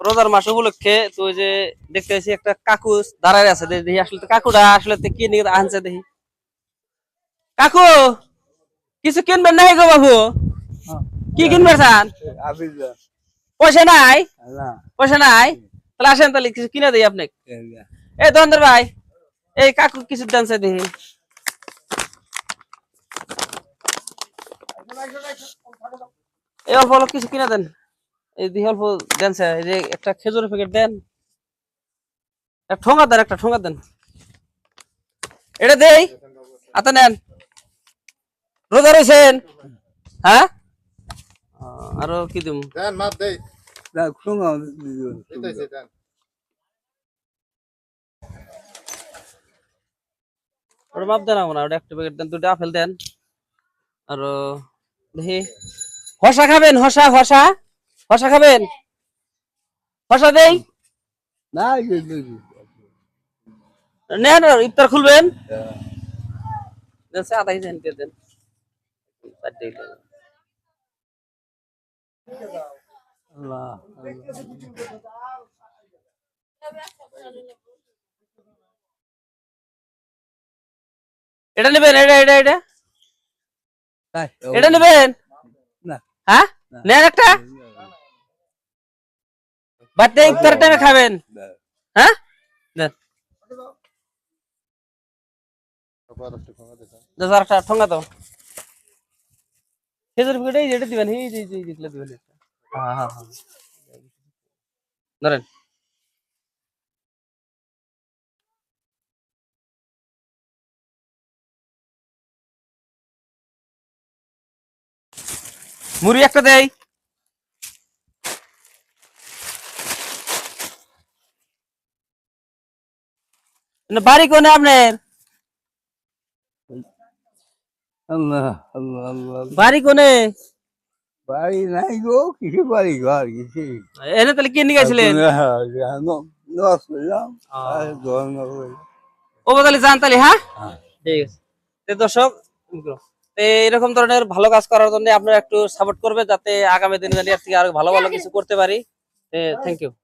রোজার মাস উপলক্ষে তো যে দেখতে পাচ্ছি একটা কাকু দাঁড়ায় আছে দেখি আসলে কাকুটা আসলে কি নিয়ে আনছে দেখি। কাকু কিছু কিনবেন নাই গো বাবু? কি কিনবেন চান পয়সা নাই? পয়সা নাই? তাহলে আসেন তাহলে কিছু কিনে দিই আপনাকে এই দন্দর ভাই এই কাকু কিছু ডান্সে দেখি। এই অল্প অল্প কিছু কিনে দেন। অল্প দেন স্যার এই যে একটা খেজুরের প্যাকেট দেন। একটা ঠোঙা দেন একটা ঠোঙা দেন। এটা দেই আতা নেন। রোজা রয়েছেন হ্যাঁ? আরও কি দিম? দেন মাপ দেই। দেন। ওটা মাপ দেন আমার ওটা একটা প্যাকেট দেন দুটো আপেল দেন। আর দেখি। হসা খাবেন হসা হসা। হসা খাবেন? হসা দেই? নেন আর ইফতার খুলবেন? আধা কেজি দিয়ে দেন। এটা নেবেন এটা এটা এটা? এটা নেবেন? হ্যাঁ? নেন একটা? বাড়িতে ইফতার টাইমে খাবেন। হ্যাঁ? ঠোঙ্গা দাও। খেজুর পিকেট যেটা দিবেন এই যে এই যেগুলো দিবেন হ্যাঁ হ্যাঁ হ্যাঁ। ধরেন। মুড়ি একটা দেই। বাড়ি কোনে আপনার? আল্লাহ আল্লাহ আল্লাহ বাড়ি কোনে? বাড়ি নাই গো কিছু বাড়ি ঘর কিছু এনে তাহলে কি নিয়ে গেছিলেন ও। বদলে যান তাহলে হ্যাঁ? হ্যাঁ। ঠিক আছে। দর্শক এরকম ধরনের ভালো কাজ করার জন্য আপনারা একটু সাপোর্ট করবে যাতে আগামী দিনে থেকে আরও ভালো ভালো কিছু করতে পারি। Thank you